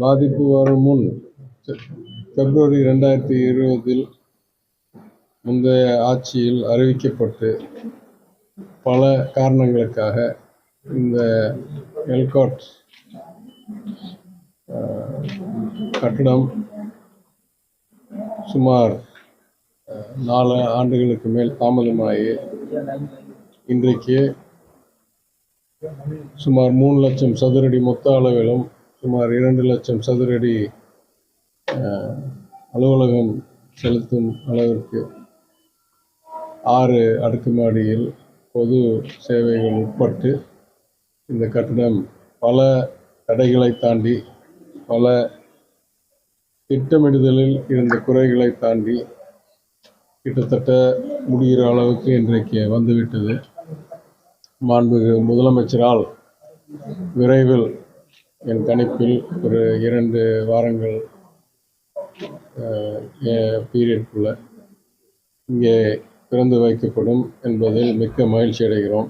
பாதிப்பு வரும் முன் பிப்ரவரி ரெண்டாயிரத்தி இருபதில் முந்தைய ஆட்சியில் அறிவிக்கப்பட்டு பல காரணங்களுக்காக இந்த எல்காட் கட்டடம் சுமார் நாலு ஆண்டுகளுக்கு மேல் தாமதமாகி இன்றைக்கு சுமார் மூணு லட்சம் சதுரடி மொத்த அளவிலும் சுமார் இரண்டு லட்சம் சதுரடி அலுவலகம் செலுத்தும் அளவிற்கு ஆறு அடுக்குமாடியில் பொது சேவைகள் உட்பட்டு இந்த கட்டிடம் பல தடைகளை தாண்டி பல திட்டமிடுதலில் இருந்த குறைகளை தாண்டி கிட்டத்தட்ட முடிகிற அளவுக்கு இன்றைக்கு வந்துவிட்டது. மாண்புமிகு முதலமைச்சரால் விரைவில் என் கணிப்பில் ஒரு இரண்டு வாரங்கள் பீரியட்குள்ள இங்கே திறந்து வைக்கப்படும் என்பதில் மிக்க மகிழ்ச்சி அடைகிறோம்.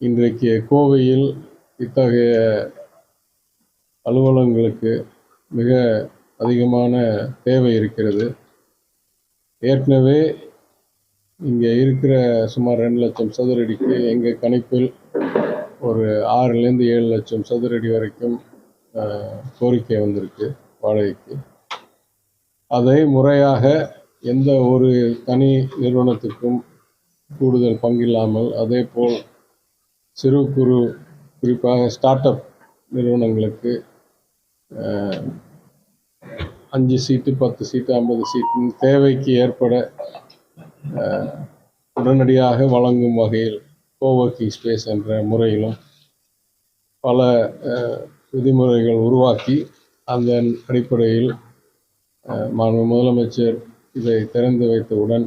இன்றைக்கு கோவையில் இத்தகைய அலுவலகங்களுக்கு மிக அதிகமான தேவை இருக்கிறது. ஏற்கனவே இங்கே இருக்கிற சுமார் ரெண்டு லட்சம் சதுரடிக்கு எங்கள் கணிப்பில் ஒரு ஆறுலேருந்து ஏழு லட்சம் சதுரடி வரைக்கும் கோரிக்கை வந்திருக்கு வாடகைக்கு. அதை முறையாக எந்த ஒரு தனி நிறுவனத்துக்கும் கூடுதல் பங்கில்லாமல் அதே போல் சிறு குறு குறிப்பாக ஸ்டார்ட் அப் நிறுவனங்களுக்கு அஞ்சு சீட்டு பத்து சீட்டு ஐம்பது சீட்டு தேவைக்கு ஏற்பட உடனடியாக வழங்கும் வகையில் கோவர்க்கிங் ஸ்பேஸ் என்ற முறையிலும் பல விதிமுறைகள் உருவாக்கி அதன் அடிப்படையில் மாண்பு முதலமைச்சர் இதை திறந்து வைத்தவுடன்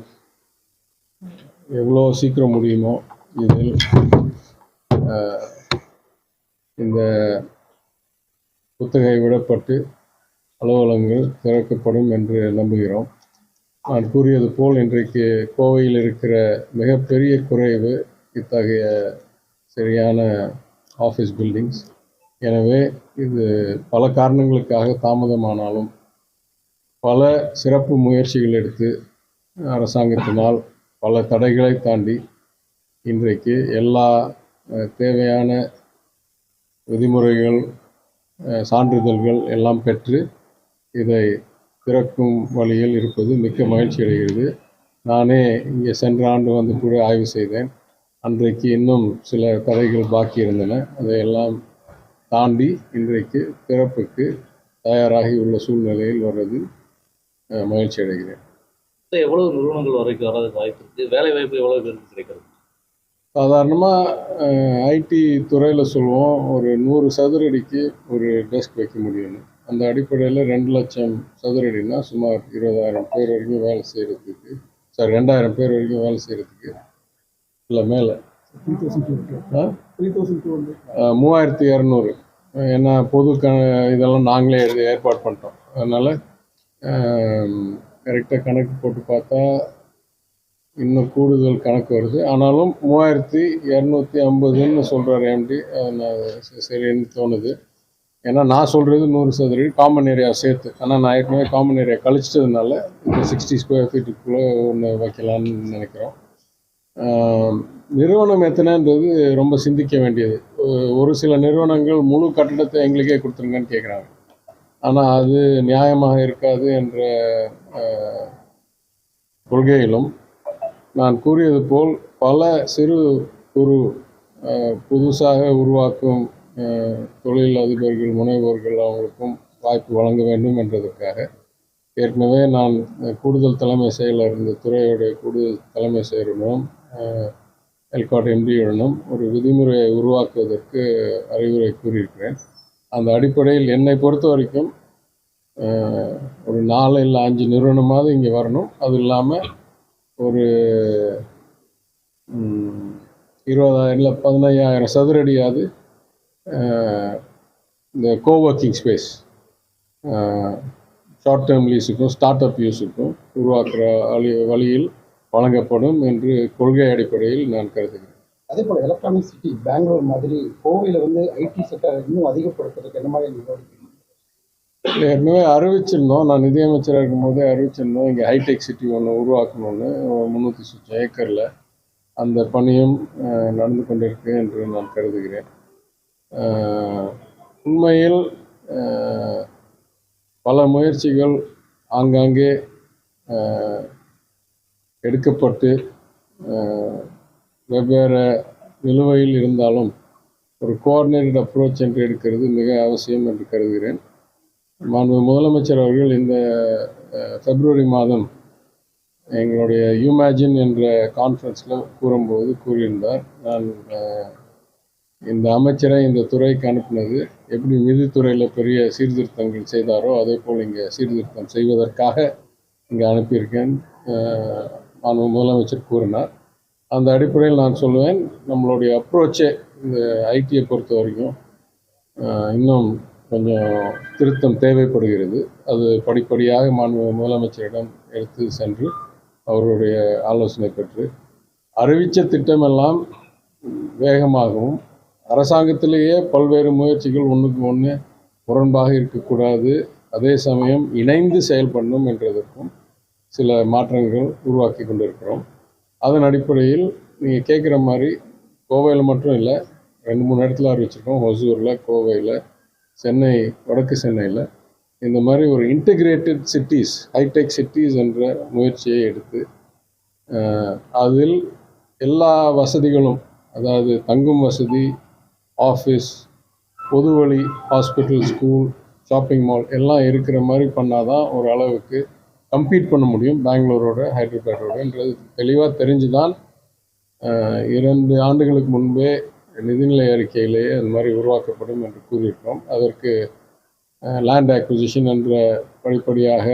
எவ்வளோ சீக்கிரம் முடியுமோ இதில் இந்த புத்தகை விடப்பட்டு அலுவலகங்கள் திறக்கப்படும் என்று நம்புகிறோம். நான் கூறியது போல் இன்றைக்கு கோவையில் இருக்கிற மிகப்பெரிய குறைவு இத்தகைய சரியான ஆஃபீஸ் பில்டிங்ஸ் எனவே இது பல காரணங்களுக்காக தாமதமானாலும் பல சிறப்பு முயற்சிகள் எடுத்து அரசாங்கத்தினால் பல தடைகளை தாண்டி இன்றைக்கு எல்லா தேவையான விதிமுறைகள் சான்றிதழ்கள் எல்லாம் பெற்று இதை திறக்கும் வழியில் இருப்பது மிக்க மகிழ்ச்சி அடைகிறது. நானே இங்கே சென்ற ஆண்டு வந்து கூட ஆய்வு செய்தேன். அன்றைக்கு இன்னும் சில தடைகள் பாக்கி இருந்தன. அதையெல்லாம் தாண்டி இன்றைக்கு திறப்புக்கு தயாராகி உள்ள சூழ்நிலையில் வர்றது மகிழ்ச்சி அடைகிறேன். எவ்வளவு நிறுவனங்கள் வரைக்கும் வர்றதுக்கு வாய்ப்பு இருக்கு? வேலை வாய்ப்பு எவ்வளவு பேருக்கு கிடைக்கிறது? சாதாரணமாக ஐடி துறையில் சொல்லுவோம் ஒரு நூறு சதுரடிக்கு ஒரு டெஸ்க் வைக்க முடியும்னு. அந்த அடிப்படையில் ரெண்டு லட்சம் சதுரடினா சுமார் இருபதாயிரம் பேர் வரைக்கும் வேலை செய்கிறதுக்கு சாரி ரெண்டாயிரம் பேர் வரைக்கும் வேலை செய்கிறதுக்கு இல்லை மேலே. மூவாயிரத்தி இரநூறு. ஏன்னா பொது க இதெல்லாம் நாங்களே ஏற்பாடு பண்ணிட்டோம். அதனால் கரெக்டாக கணக்கு போட்டு பார்த்தா இன்னும் கூடுதல் கணக்கு வருது. ஆனாலும் மூவாயிரத்தி இரநூத்தி ஐம்பதுன்னு சொல்கிறார் எம்டி நான் ச- சரின்னு தோணுது. ஏன்னா நான் சொல்கிறது நூறு சதுரடி காமன் ஏரியா சேர்த்து. ஆனால் நான் ஏற்கனவே காமன் ஏரியா கழிச்சிட்டதுனால இந்த சிக்ஸ்டி ஸ்கொயர் ஃபீட்டுக்குள்ளே ஒன்று வைக்கலான்னு நினைக்கிறோம். நிறுவனம் எத்தனைன்றது ரொம்ப சிந்திக்க வேண்டியது. ஒரு சில நிறுவனங்கள் முழு கட்டடத்தை எங்களுக்கே கொடுத்துருங்கன்னு கேட்குறாங்க ஆனால் அது நியாயமாக இருக்காது என்ற கொள்கையிலும் நான் கூறியது போல் பல சிறு குறு புதுசாக உருவாக்கும் தொழில் அதிபர்கள் முனைவோர்கள் அவங்களுக்கும் வாய்ப்பு வழங்க வேண்டும் என்றதற்காக ஏற்கனவே நான் கூடுதல் தலைமை செயலர் இந்த துறையுடைய கூடுதல் தலைமை செயலருடனும் எல்காட் எம்டியுடனும் ஒரு விதிமுறையை உருவாக்குவதற்கு அறிவுரை கூறியிருக்கிறேன். அந்த அடிப்படையில் என்னை பொறுத்த வரைக்கும் ஒரு நாலு இல்லை அஞ்சு நிறுவனமாவது இங்கே வரணும். அது இல்லாமல் ஒரு இருபதாயிரம் இல்லை பதினையாயிரம் சதுரடியாவது இந்த கோவர்க்கிங் ஸ்பேஸ் ஷார்ட் டேர்ம் லீஸுக்கும் ஸ்டார்ட் அப் யூஸுக்கும் உருவாக்குற வழி வழியில் வழங்கப்படும் என்று கொள்கை அடிப்படையில் நான் கருதுகிறேன். அதே போல எலக்ட்ரானிக் சிட்டி பெங்களூர் மாதிரி கோவையில் வந்து ஐடி செக்டர் இன்னும் அதிகப்படுத்துறதுக்கு என்ன மாதிரி நடவடிக்கை ஏற்கனவே அறிவிச்சிருந்தோம். நான் நிதியமைச்சராக இருக்கும்போதே அறிவிச்சிருந்தோம். இங்கே ஹைடெக் சிட்டி ஒன்று உருவாக்கணும்னு. முந்நூற்றி சுற்று ஏக்கரில் அந்த பணியும் நடந்து கொண்டிருக்கு என்று நான் கருதுகிறேன். உண்மையில் பல முயற்சிகள் ஆங்காங்கே எடுக்கப்பட்டு வெவ்வேறு நிலுவையில் இருந்தாலும் ஒரு கோஆர்டினேட்டட் அப்ரோச் என்று எடுக்கிறது மிக அவசியம் என்று கருதுகிறேன். மாண்பு முதலமைச்சர் அவர்கள் இந்த பிப்ரவரி மாதம் எங்களுடைய யூமேஜின் என்ற கான்ஃபரன்ஸில் கூறும்போது கூறியிருந்தார். நான் இந்த அமைச்சரை இந்த துறைக்கு அனுப்பினது எப்படி நிதித்துறையில் பெரிய சீர்திருத்தங்கள் செய்தாரோ அதே போல் இங்கே சீர்திருத்தம் செய்வதற்காக இங்கே அனுப்பியிருக்கேன். மாண்பு முதலமைச்சர் கூறினார் அந்த அடிப்படையில் நான் சொல்லுவேன் நம்மளுடைய அப்ரோச்சே இந்த ஐடியை பொறுத்த வரைக்கும் இன்னும் கொஞ்சம் திருத்தம் தேவைப்படுகிறது. அது படிப்படியாக மாண்பு முதலமைச்சரிடம் எடுத்து சென்று அவருடைய ஆலோசனை பெற்று அறிவித்த திட்டமெல்லாம் வேகமாகவும் அரசாங்கத்திலேயே பல்வேறு முயற்சிகள் ஒன்றுக்கு ஒன்று முரண்பாக இருக்கக்கூடாது. அதே சமயம் இணைந்து செயல்படணும் என்றதற்கும் சில மாற்றங்கள் உருவாக்கி கொண்டிருக்கிறோம். அதன் அடிப்படையில் நீங்கள் கேட்குற மாதிரி கோவையில் மட்டும் இல்லை ரெண்டு மூணு இடத்துல அறிவிச்சிருக்கோம் ஒசூரில் கோவையில் சென்னை வடக்கு சென்னையில். இந்த மாதிரி ஒரு இன்டகிரேட்டட் சிட்டிஸ் ஹைடெக் சிட்டிஸ் என்ற முயற்சியை எடுத்து அதில் எல்லா வசதிகளும் அதாவது தங்கும் வசதி ஆஃபீஸ் பொதுவழி ஹாஸ்பிட்டல் ஸ்கூல் ஷாப்பிங் மால் எல்லாம் இருக்கிற மாதிரி பண்ணாதான் ஒரு அளவுக்கு கம்பீட் பண்ண முடியும் பெங்களூரோட ஹைதராபாடோடன்றது தெளிவாக தெரிஞ்சு தான் அஹ், இரண்டு ஆண்டுகளுக்கு முன்பே நிதிநிலை அறிக்கையிலேயே அந்த மாதிரி உருவாக்கப்படும் என்று கூறியிருக்கிறோம். அதற்கு லேண்ட் அக்விசிஷன் என்ற படிப்படியாக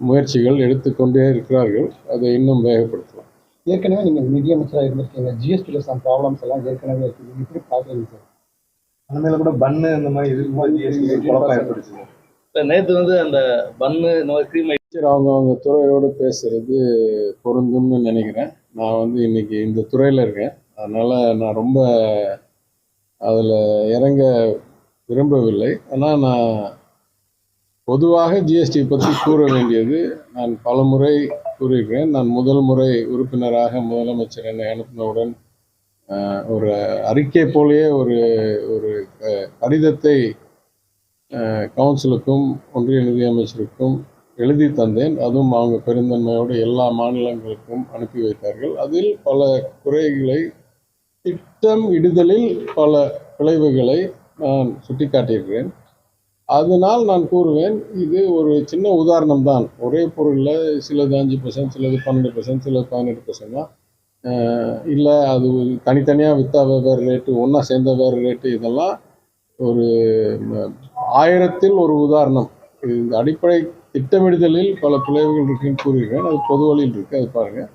முயற்சிகள் எடுத்துக்கொண்டே இருக்கிறார்கள். அதை இன்னும் வேகப்படுத்தலாம். ஏற்கனவே நீங்க நிதியமைச்சராக இருந்திருக்கீங்க. ஜிஎஸ்டியில் சம் ப்ராப்ளம்ஸ் எல்லாம் ஏற்கனவே இருக்குது. எப்படி பார்க்குறீங்க சார். அண்மையில கூட பன்னு இந்த மாதிரி இதுக்கு ஜிஎஸ்டி குழப்பம் ஏற்படுச்சு. இப்ப நேத்து வந்து அந்த பன்னு இந்த மாதிரி கிரீம் அவங்க அவங்க துறையோடு பேசுறது பொருந்தும்னு நினைக்கிறேன். நான் வந்து இன்னைக்கு இந்த துறையில் இருக்கேன். அதனால் நான் ரொம்ப அதில் இறங்க விரும்பவில்லை. ஆனால் நான் பொதுவாக ஜிஎஸ்டி பற்றி கூற வேண்டியது நான் பல முறை கூறியிருக்கிறேன். நான் முதல் முறை உறுப்பினராக முதலமைச்சர் என்னை அனுப்பினவுடன் ஒரு அறிக்கை போலேயே ஒரு ஒரு கடிதத்தை கவுன்சிலுக்கும் ஒன்றிய நிதியமைச்சருக்கும் எழுதி தந்தேன். அதுவும் அவங்க பெருந்தன்மையோடு எல்லா மாநிலங்களுக்கும் அனுப்பி வைத்தார்கள். அதில் பல குறைகளை திட்டம் இடுதலில் பல விளைவுகளை நான் சுட்டிக்காட்டியிருக்கிறேன். அதனால் நான் கூறுவேன் இது ஒரு சின்ன உதாரணம் தான். ஒரே பொருளில் சிலது அஞ்சு பர்சன்ட் சிலது பன்னெண்டு பர்சன்ட் சிலது பதினெட்டு பர்சன்ட் தான். இல்லை அது தனித்தனியாக விற்றா வேறு ரேட்டு ஒன்றா சேர்ந்த வேறு ரேட்டு இதெல்லாம் ஒரு ஆயிரத்தில் ஒரு உதாரணம். இது இந்த அடிப்படை திட்டமிடுதலில் பல பிழைவுகள் இருக்குன்னு கூறுகிறேன் அது பொது வழியில் இருக்குது அது பாருங்கள்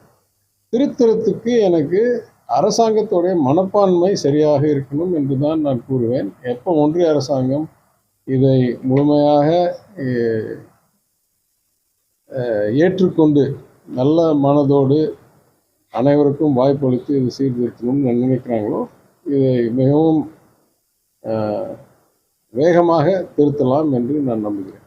திருத்தறத்துக்கு எனக்கு அரசாங்கத்தோடைய மனப்பான்மை சரியாக இருக்கணும் என்று தான் நான் கூறுவேன். எப்போ ஒன்றிய அரசாங்கம் இதை முழுமையாக ஏற்றுக்கொண்டு நல்ல மனதோடு அனைவருக்கும் வாய்ப்பளித்து இது சீர்திருத்தணும்னு நினைக்கிறாங்களோ இதை மிகவும் வேகமாக திருத்தலாம் என்று நான் நம்புகிறேன்.